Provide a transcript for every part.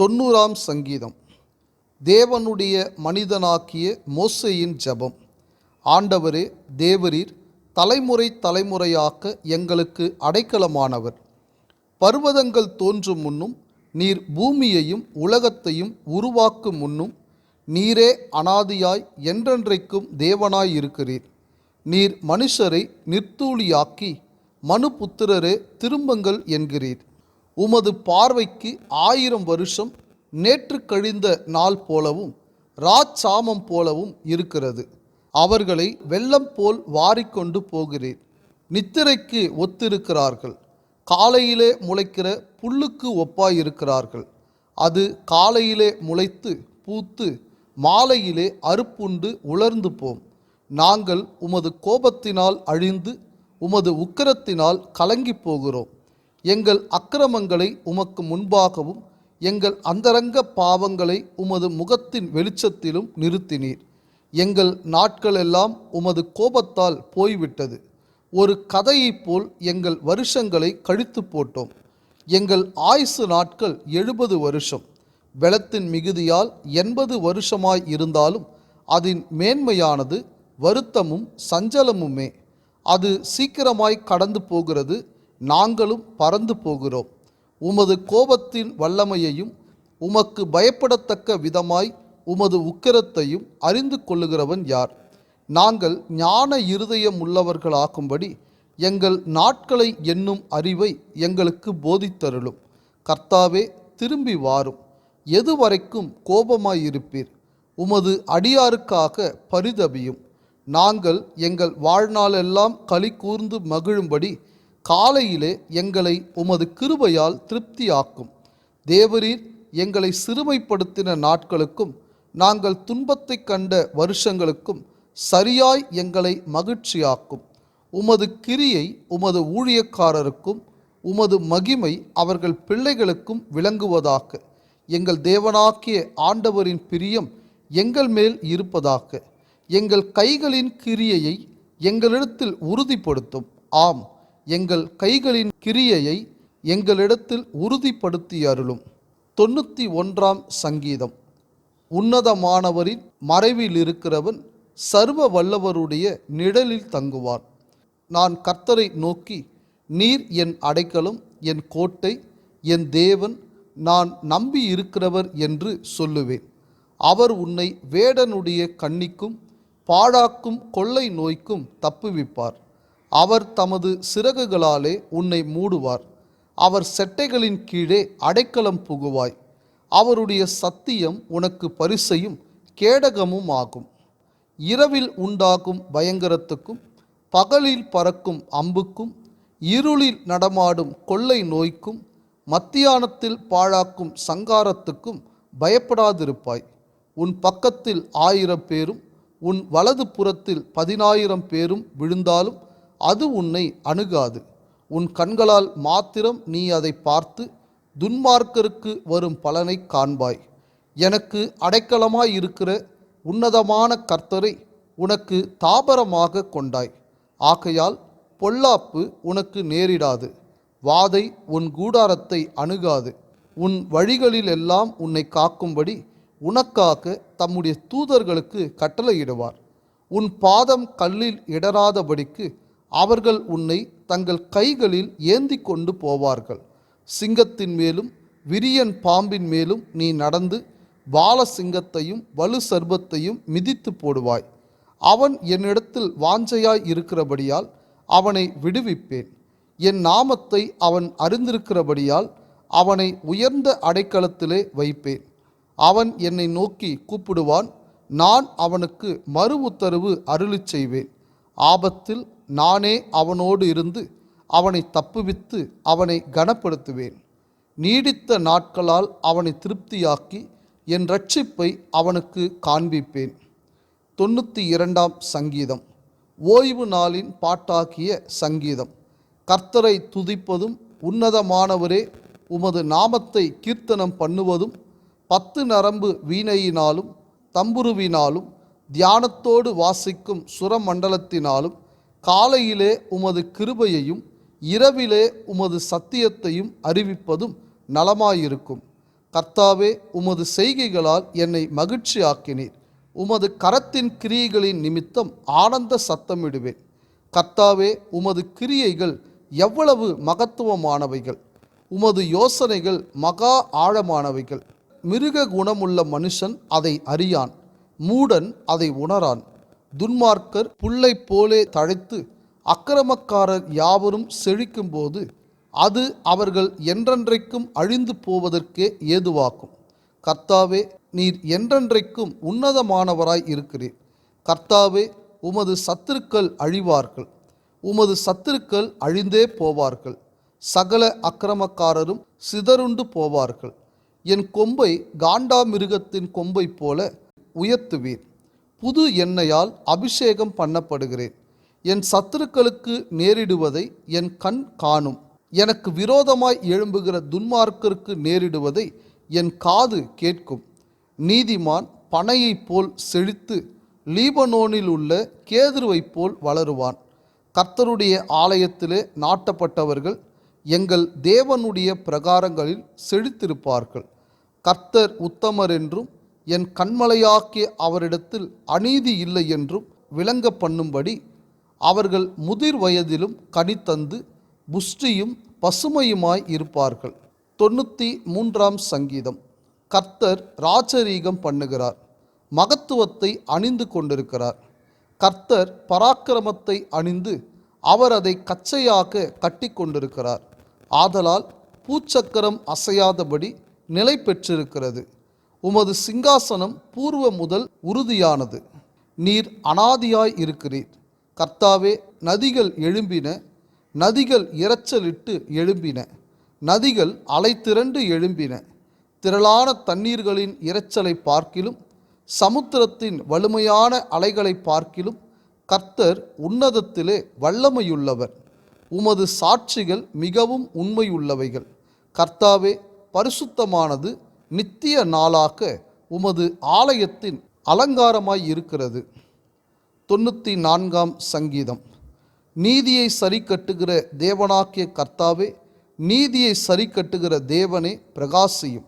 தொண்ணூறாம் சங்கீதம். தேவனுடைய மனிதனாக்கிய மோசையின் ஜெபம். ஆண்டவரே தேவரீர் தலைமுறை தலைமுறையாக்க எங்களுக்கு அடைக்கலமானவர். பர்வதங்கள் தோன்றும் முன்னும் நீர் பூமியையும் உலகத்தையும் உருவாக்கும் முன்னும் நீரே அனாதியாய் என்றென்றைக்கும் தேவனாய் இருக்கிறீர். நீர் மனுஷரை நிர்த்தூளியாக்கி மனுபுத்திரரே திரும்புங்கள் என்கிறீர். உமது பார்வைக்கு ஆயிரம் வருஷம் நேற்று கழிந்த நாள் போலவும் ராச்சாமம் போலவும் இருக்கிறது. அவர்களை வெள்ளம் போல் வாரிக்கொண்டு போகிறேன் நித்திரைக்கு ஒத்திருக்கிறார்கள். காலையிலே முளைக்கிற புல்லுக்கு ஒப்பாயிருக்கிறார்கள். அது காலையிலே முளைத்து பூத்து மாலையிலே அறுப்புண்டு உலர்ந்து போம். நாங்கள் உமது கோபத்தினால் அழிந்து உமது உக்கிரத்தினால் கலங்கி போகிறோம். எங்கள் அக்கிரமங்களை உமக்கு முன்பாகவும் எங்கள் அந்தரங்க பாவங்களை உமது முகத்தின் வெளிச்சத்திலும் நிறுத்தினீர். எங்கள் நாட்களெல்லாம் உமது கோபத்தால் போய்விட்டது. ஒரு கதையைப் போல் எங்கள் வருஷங்களை கழித்து போட்டோம். எங்கள் ஆயுசு நாட்கள் எழுபது வருஷம். வெளத்தின் மிகுதியால் எண்பது வருஷமாய் இருந்தாலும் அதன் மேன்மையானது வருத்தமும் சஞ்சலமுமே. அது சீக்கிரமாய் கடந்து போகிறது. நாங்களும் பறந்து போகிறோம். உமது கோபத்தின் வல்லமையையும் உமக்கு பயப்படத்தக்க விதமாய் உமது உக்கிரத்தையும் அறிந்து கொள்ளுகிறவன் யார்? நாங்கள் ஞான இருதயம் உள்ளவர்களாகும்படி எங்கள் நாட்களை எண்ணும் அறிவை எங்களுக்கு போதித்தருளும். கர்த்தாவே திரும்பி வாரும். எதுவரைக்கும் கோபமாயிருப்பீர். உமது அடியாருக்காக பரிதபியும். நாங்கள் எங்கள் வாழ்நாளெல்லாம் களி கூர்ந்து மகிழும்படி காலையிலே எங்களை உமது கிருபையால் திருப்தியாக்கும். தேவரீர் எங்களை சிறுமைப்படுத்தின நாட்களுக்கும் நாங்கள் துன்பத்தைக் கண்ட வருஷங்களுக்கும் சரியாய் எங்களை மகிழ்ச்சியாக்கும். உமது கிரியை உமது ஊழியக்காரருக்கும் உமது மகிமை அவர்கள் பிள்ளைகளுக்கும் விளங்குவதாக. எங்கள் தேவனாக்கிய ஆண்டவரின் பிரியம் எங்கள் மேல் இருப்பதாக. எங்கள் கைகளின் கிரியையை எங்களிடத்தில் உறுதிப்படுத்தும். ஆம். எங்கள் கைகளின் கிரியையை எங்களிடத்தில் உறுதிப்படுத்தி அருளும் தொண்ணூற்றி ஒன்றாம் சங்கீதம். உன்னதமானவரின் மறைவில் இருக்கிறவன் சர்வ வல்லவருடைய நிழலில் தங்குவான். நான் கர்த்தரை நோக்கி நீர் என் அடைக்கலம் என் கோட்டை என் தேவன் நான் நம்பி இருக்கிறவர் என்று சொல்லுவேன். அவர் உன்னை வேடனுடைய கண்ணிக்கும் பாழாக்கும் கொள்ளை நோய்க்கும் தப்புவிப்பார். அவர் தமது சிறகுகளாலே உன்னை மூடுவார். அவர் செட்டைகளின் கீழே அடைக்கலம் புகுவாய். அவருடைய சத்தியம் உனக்கு பரிசையும் கேடகமும் ஆகும். இரவில் உண்டாகும் பயங்கரத்துக்கும் பகலில் பறக்கும் அம்புக்கும் இருளில் நடமாடும் கொள்ளை நோய்க்கும் மத்தியானத்தில் பாழாக்கும் சங்காரத்துக்கும் பயப்படாதிருப்பாய். உன் பக்கத்தில் ஆயிரம் பேரும் உன் வலது புறத்தில் பதினாயிரம் பேரும் விழுந்தாலும் அது உன்னை அணுகாது. உன் கண்களால் மாத்திரம் நீ அதை பார்த்து துன்மார்க்கருக்கு வரும் பலனை காண்பாய். எனக்கு அடைக்கலமாய் இருக்கிற உன்னதமான கர்த்தரை உனக்கு தாபரமாக கொண்டாய். ஆகையால் பொல்லாப்பு உனக்கு நேரிடாது. வாதை உன் கூடாரத்தை அணுகாது. உன் வழிகளிலெல்லாம் உன்னை காக்கும்படி உனக்காக தம்முடைய தூதர்களுக்கு கட்டளையிடுவார். உன் பாதம் கல்லில் இடராதபடிக்கு அவர்கள் உன்னை தங்கள் கைகளில் ஏந்தி கொண்டு போவார்கள். சிங்கத்தின் மேலும் விரியன் பாம்பின் மேலும் நீ நடந்து பால சிங்கத்தையும் வலு சர்பத்தையும் மிதித்து போடுவாய். அவன் என்னிடத்தில் வாஞ்சையாய் இருக்கிறபடியால் அவனை விடுவிப்பேன். என் நாமத்தை அவன் அறிந்திருக்கிறபடியால் அவனை உயர்ந்த அடைக்கலத்திலே வைப்பேன். அவன் என்னை நோக்கி கூப்பிடுவான். நான் அவனுக்கு மறு உத்தரவு அருளிச் செய்வேன். ஆபத்தில் நானே அவனோடு இருந்து அவனை தப்புவித்து அவனை கனப்படுத்துவேன். நீடித்த நாட்களால் அவனை திருப்தியாக்கி என் ரட்சிப்பை அவனுக்கு காண்பிப்பேன். தொண்ணூற்றி இரண்டாம் சங்கீதம். ஓய்வு நாளின் பாட்டாக்கிய சங்கீதம். கர்த்தரை துதிப்பதும் உன்னதமானவரே உமது நாமத்தை கீர்த்தனம் பண்ணுவதும் பத்து நரம்பு வீணையினாலும் தம்புருவினாலும் தியானத்தோடு வாசிக்கும் சுரமண்டலத்தினாலும் காலையிலே உமது கிருபையையும் இரவிலே உமது சத்தியத்தையும் அறிவிப்பதும் நலமாயிருக்கும். கர்த்தாவே உமது செய்கைகளால் என்னை மகிழ்ச்சியாக்கினீர். உமது கரத்தின் கிரியைகளின் நிமித்தம் ஆனந்த சத்தமிடுவேன். கர்த்தாவே உமது கிரியைகள் எவ்வளவு மகத்துவமானவைகள்! உமது யோசனைகள் மகா ஆழமானவைகள்! மிருக குணமுள்ள மனுஷன் அதை அறியான். மூடன் அதை உணரான். துன்மார்க்கர் புல்லைப் போலே தழைத்து அக்கிரமக்காரர் யாவரும் செழிக்கும்போது அது அவர்கள் என்றென்றைக்கும் அழிந்து போவதற்கே ஏதுவாக்கும் கர்த்தாவே நீர் என்றென்றைக்கும் உன்னதமானவராய் இருக்கிறீர். கர்த்தாவே உமது சத்துருக்கள் அழிவார்கள். உமது சத்துருக்கள் அழிந்தே போவார்கள். சகல அக்கிரமக்காரரும் சிதறுண்டு போவார்கள். என் கொம்பை காண்டாமிருகத்தின் கொம்பை போல உயர்த்துவீர் புது எண்ணெயால் அபிஷேகம் பண்ணப்படுகிறேன். என் சத்துருக்களுக்கு நேரிடுவதை என் கண் காணும். எனக்கு விரோதமாய் எழும்புகிற துன்மார்க்கருக்கு நேரிடுவதை என் காது கேட்கும். நீதிமான் பனையைப் போல் செழித்து லீபனோனில் உள்ள கேதுருவைப் போல் வளருவான். கர்த்தருடைய ஆலயத்திலே நாட்டப்பட்டவர்கள் எங்கள் தேவனுடைய பிரகாரங்களில் செழித்திருப்பார்கள். கர்த்தர் உத்தமர் என்றும் என் கண்மலையாக்கிய அவரிடத்தில் அநீதி இல்லை என்றும் விளங்க பண்ணும்படி அவர்கள் முதிர் வயதிலும் கனித்தந்து புஷ்டியும் பசுமையுமாய் இருப்பார்கள். தொண்ணூற்றி மூன்றாம் சங்கீதம். கர்த்தர் ராஜரீகம் பண்ணுகிறார். மகத்துவத்தை அணிந்து கொண்டிருக்கிறார். கர்த்தர் பராக்கிரமத்தை அணிந்து அவர் அதை கச்சையாக கட்டி கொண்டிருக்கிறார். ஆதலால் பூச்சக்கரம் அசையாதபடி நிலை பெற்றிருக்கிறது. உமது சிங்காசனம் பூர்வ முதல் உறுதியானது. நீர் அனாதியாய் இருக்கிறீர். கர்த்தாவே நதிகள் எழும்பின நதிகள் இரைச்சலிட்டு எழும்பின நதிகள் அலை திரண்டு எழும்பின. திரளான தண்ணீர்களின் இரைச்சலை பார்க்கிலும் சமுத்திரத்தின் வலிமையான அலைகளை பார்க்கிலும் கர்த்தர் உன்னதத்திலே வல்லமையுள்ளவர். உமது சாட்சிகள் மிகவும் உண்மையுள்ளவைகள். கர்த்தாவே பரிசுத்தமானது நித்திய நாளாக உமது ஆலயத்தின் அலங்காரமாய் இருக்கிறது. தொண்ணூற்றி நான்காம் சங்கீதம். நீதியை சரி கட்டுகிற தேவனாக்கிய கர்த்தாவே நீதியை சரி கட்டுகிற தேவனே பிரகாசியும்.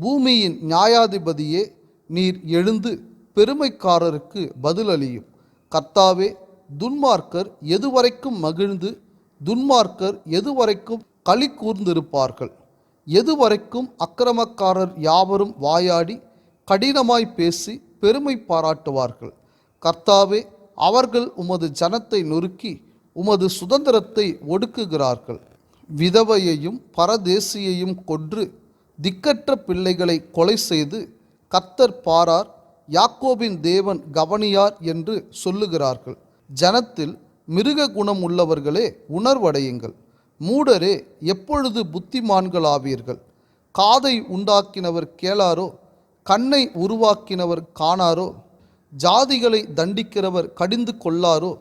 பூமியின் நியாயாதிபதியே நீர் எழுந்து பெருமைக்காரருக்கு பதிலளியும். கர்த்தாவே துன்மார்க்கர் எதுவரைக்கும் மகிழ்ந்து துன்மார்க்கர் எதுவரைக்கும் களி கூர்ந்திருப்பார்கள். எதுவரைக்கும் அக்கிரமக்காரர் யாவரும் வாயாடி கடினமாய் பேசி பெருமை பாராட்டுவார்கள். கர்த்தாவே அவர்கள் உமது ஜனத்தை நொறுக்கி உமது சுதந்திரத்தை ஒடுக்குகிறார்கள். விதவையையும் பரதேசியையும் கொன்று திக்கற்ற பிள்ளைகளை கொலை செய்து கர்த்தர் பாரார் யாக்கோபின் தேவன் கவனியார் என்று சொல்லுகிறார்கள். ஜனத்தில் மிருக குணம் உள்ளவர்களே உணர்வடையுங்கள். மூடரே எப்பொழுது புத்திமான்களாவீர்கள்? காதை உண்டாக்கினவர் கேளாரோ? கண்ணை உருவாக்கினவர் காணாரோ? ஜாதிகளை தண்டிக்கிறவர் கடிந்து கொள்ளாரோ?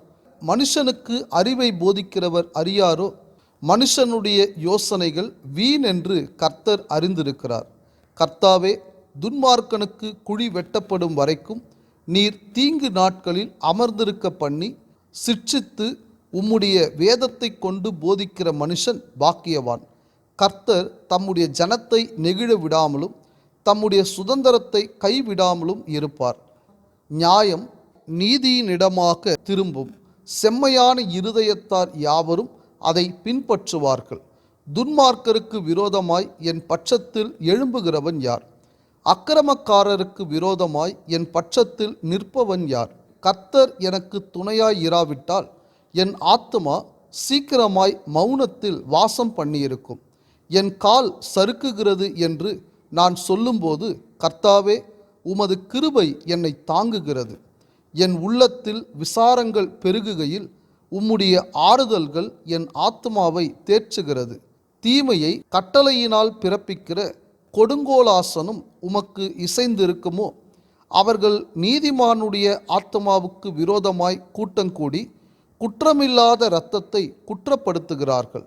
மனுஷனுக்கு அறிவை போதிக்கிறவர் அறியாரோ? மனுஷனுடைய யோசனைகள் வீண் என்று கர்த்தர் அறிந்திருக்கிறார். கர்த்தாவே துன்மார்க்கனுக்கு குழி வெட்டப்படும் வரைக்கும் நீர் தீங்கு நாட்களில் அமர்ந்திருக்க பண்ணி சிட்சித்து உம்முடைய வேதத்தை கொண்டு போதிக்கிற மனுஷன் பாக்கியவான். கர்த்தர் தம்முடைய ஜனத்தை நெகிழ விடாமலும் தம்முடைய சுதந்திரத்தை கைவிடாமலும் இருப்பார். நியாயம் நீதியினிடமாக திரும்பும். செம்மையான இருதயத்தார் யாவரும் அதை பின்பற்றுவார்கள். துன்மார்க்கருக்கு விரோதமாய் என் பட்சத்தில் எழும்புகிறவன் யார்? அக்கிரமக்காரருக்கு விரோதமாய் என் பட்சத்தில் நிற்பவன் யார்? கர்த்தர் எனக்கு துணையாய் இராவிட்டால் என் ஆத்மா சீக்கிரமாய் மௌனத்தில் வாசம் பண்ணியிருக்கும். என் கால் சறுக்குகிறது என்று நான் சொல்லும்போது கர்த்தாவே உமது கிருபை என்னை தாங்குகிறது. என் உள்ளத்தில் விசாரங்கள் பெருகுகையில் உம்முடைய ஆறுதல்கள் என் ஆத்மாவை தேற்றுகிறது. தீமையை கட்டளையினால் பிறப்பிக்கிற கொடுங்கோலாசனும் உமக்கு இசைந்திருக்குமோ? அவர்கள் நீதிமானுடைய ஆத்மாவுக்கு விரோதமாய் கூட்டங்கூடி குற்றமில்லாத இரத்தத்தை குற்றப்படுத்துகிறார்கள்.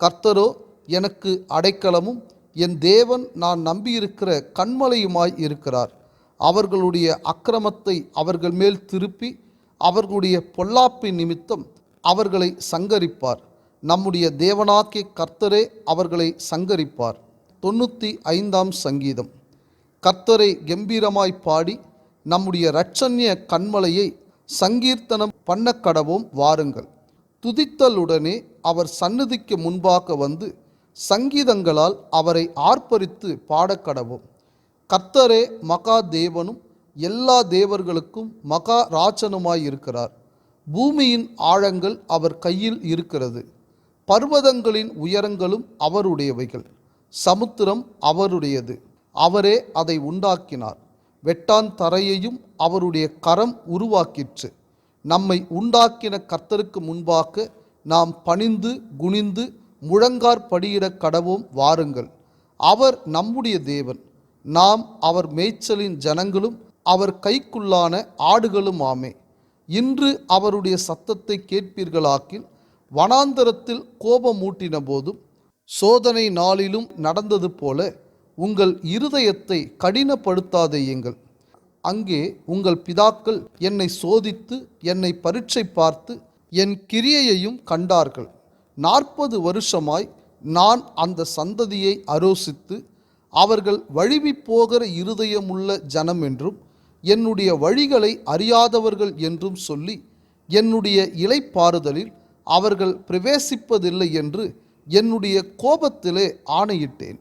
கர்த்தரோ எனக்கு அடைக்கலமும் என் தேவன் நான் நம்பியிருக்கிற கண்மலையுமாய் இருக்கிறார். அவர்களுடைய அக்கிரமத்தை அவர்கள் மேல் திருப்பி அவர்களுடைய பொல்லாப்பின் நிமித்தம் அவர்களை சங்கரிப்பார். நம்முடைய தேவனாக்கிய கர்த்தரே அவர்களை சங்கரிப்பார். தொண்ணூற்றி ஐந்தாம் சங்கீதம். கர்த்தரை கம்பீரமாய் பாடி நம்முடைய இரட்சண்ய கண்மலையை சங்கீர்த்தனம் பண்ண கடவும் வாருங்கள். துதித்தலுடனே அவர் சந்நிதிக்கு முன்பாக வந்து சங்கீதங்களால் அவரை ஆர்ப்பரித்து பாடக்கடவும் கர்த்தரே மகா தேவனும் எல்லா தேவர்களுக்கும் மகா ராஜனுமாய் இருக்கிறார். பூமியின் ஆழங்கள் அவர் கையில் இருக்கிறது. பர்வதங்களின் உயரங்களும் அவருடையவைகள். சமுத்திரம் அவருடையது. அவரே அதை உண்டாக்கினார். வெட்டான் தரையையும் அவருடைய கரம் உருவாக்கிற்று. நம்மை உண்டாக்கின கர்த்தருக்கு முன்பாக நாம் பணிந்து குனிந்து முழங்கார் படியிட கடவோம் வாருங்கள். அவர் நம்முடைய தேவன். நாம் அவர் மேய்ச்சலின் ஜனங்களும் அவர் கைக்குள்ளான ஆடுகளும் ஆமே இன்று அவருடைய சத்தத்தை கேட்பீர்களாக்கில் வனாந்தரத்தில் கோபமூட்டின போதும் சோதனை நாளிலும் நடந்தது போல உங்கள் இருதயத்தை கடினப்படுத்தாதேயுங்கள் அங்கே உங்கள் பிதாக்கள் என்னை சோதித்து என்னை பரீட்சை பார்த்து என் கிரியையையும் கண்டார்கள். நாற்பது வருஷமாய் நான் அந்த சந்ததியை அரோசித்து அவர்கள் வழுவி போகிற இருதயமுள்ள ஜனம் என்றும் என்னுடைய வழிகளை அறியாதவர்கள் என்றும் சொல்லி என்னுடைய இலைப்பாறுதலில் அவர்கள் பிரவேசிப்பதில்லை என்று என்னுடைய கோபத்திலே ஆணையிட்டேன்.